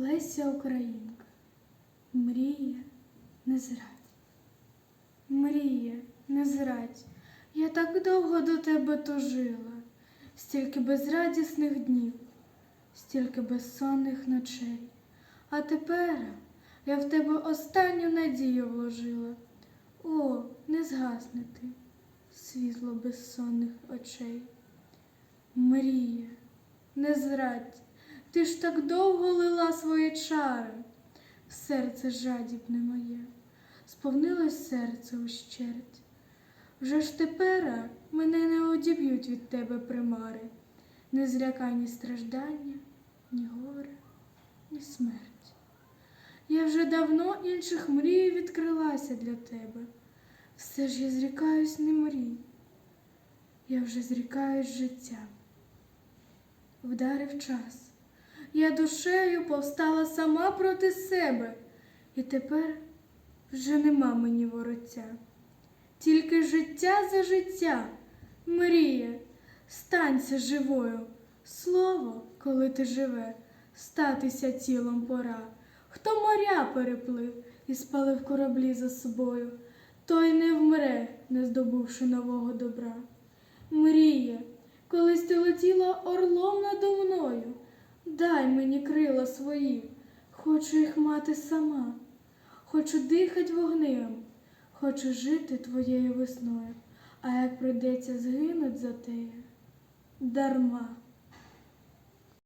Леся Українка, мріє, не зрадь. Мріє, не зрадь, я так довго до тебе тужила, стільки безрадісних днів, стільки безсонних ночей. А тепер я в тебе останню надію вложила. О, не згасне ти, світло безсонних очей. Мріє, не зрадь, ти ж так довго лила свої чари, в серце жадібне моє, сповнилось серце ущерть. Вже ж тепер мене не одіб'ють від тебе примари, не зляка ні страждання, ні горе, ні смерть. Я вже давно інших мрій відкрилася для тебе. Все ж я зрікаюсь не мрій, я вже зрікаюсь життя. Вдарив час. Я душею повстала сама проти себе, і тепер вже нема мені вороття. Тільки життя за життя мріє, станься живою. Слово, коли ти живе, статися тілом пора. Хто моря переплив і спалив кораблі за собою, той не вмре, не здобувши нового добра. Мріє, колись ти летіла орлом надо мною. Дай мені крила свої, хочу їх мати сама, хочу дихать вогнем, хочу жити твоєю весною, а як прийдеться згинуть за те, дарма.